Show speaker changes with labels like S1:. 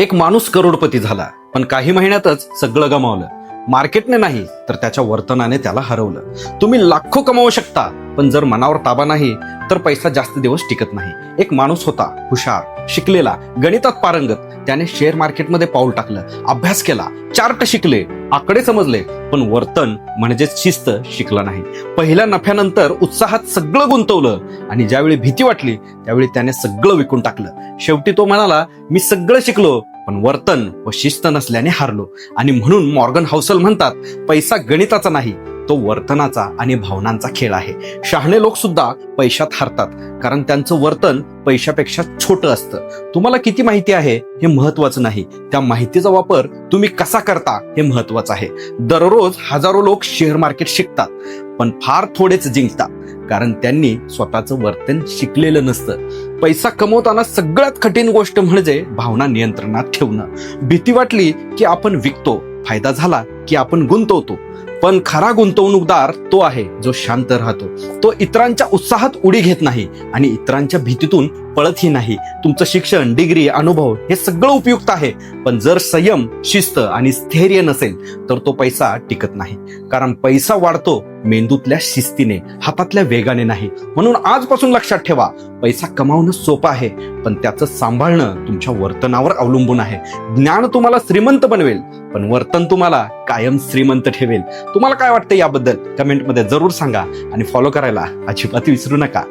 S1: एक माणूस करोडपती झाला पण काही महिन्यातच सगळं गमावलं. मार्केटने नाही तर त्याच्या वर्तनाने त्याला हरवलं. तुम्ही लाखो कमावू शकता पण जर मनावर ताबा नाही तर पैसा जास्त दिवस टिकत नाही. एक माणूस होता हुशार शिकलेला गणितात पारंगत. त्याने शेअर मार्केटमध्ये पाऊल टाकलं अभ्यास केला चार्ट शिकले आकडे समजले पण वर्तन म्हणजे शिस्त शिकला नाही. पहिल्या नफ्यानंतर उत्साहात सगळं गुंतवलं आणि ज्यावेळी भीती वाटली त्यावेळी त्याने सगळं विकून टाकलं. शेवटी तो म्हणाला मी सगळं शिकलो पण वर्तन व शिस्त नसल्याने हारलो. आणि म्हणून मॉर्गन हाऊसल म्हणतात पैसा गणिताचा नाही तो वर्तनाचा आणि भावनांचा खेळ आहे. शहाणे लोक सुद्धा पैशात हारतात कारण त्यांचं वर्तन पैशापेक्षा छोटं असतं. तुम्हाला किती माहिती आहे? हे महत्वाचं नाही. त्या माहितीचा वापर तुम्ही कसा करता हे महत्वाचं आहे. दररोज हजारो लोक शेअर मार्केट शिकतात पण फार थोडेच जिंकतात कारण त्यांनी स्वतःचं वर्तन शिकलेलं नसतं. पैसा कमवताना सगळ्यात कठीण गोष्ट म्हणजे भावना नियंत्रणात ठेवणं. भीती वाटली की आपण विकतो फायदा झाला की आपण गुंतवतो. पण खरा गुंतवणूकदार तो आहे जो शांत राहतो. तो इतरांच्या उत्साहात उडी घेत नाही आणि इतरांच्या भीतीतून पळतही नाही. तुमचं शिक्षण डिग्री अनुभव हे सगळं उपयुक्त आहे. पण जर संयम शिस्त आणि स्थैर्य नसेल तर तो पैसा टिकत नाही. कारण पैसा वाढतो मेंदूतल्या शिस्तीने हातातल्या वेगाने नाही. म्हणून आजपासून लक्षात ठेवा पैसा कमावणं सोपं आहे पण त्याचं सांभाळणं तुमच्या वर्तनावर अवलंबून आहे. ज्ञान तुम्हाला श्रीमंत बनवेल पण वर्तन तुम्हाला कायम श्रीमंत ठेवेल. तुम्हाला काय वाटतं याबद्दल? कमेंटमध्ये जरूर सांगा आणि फॉलो करायला अजिबात विसरू नका.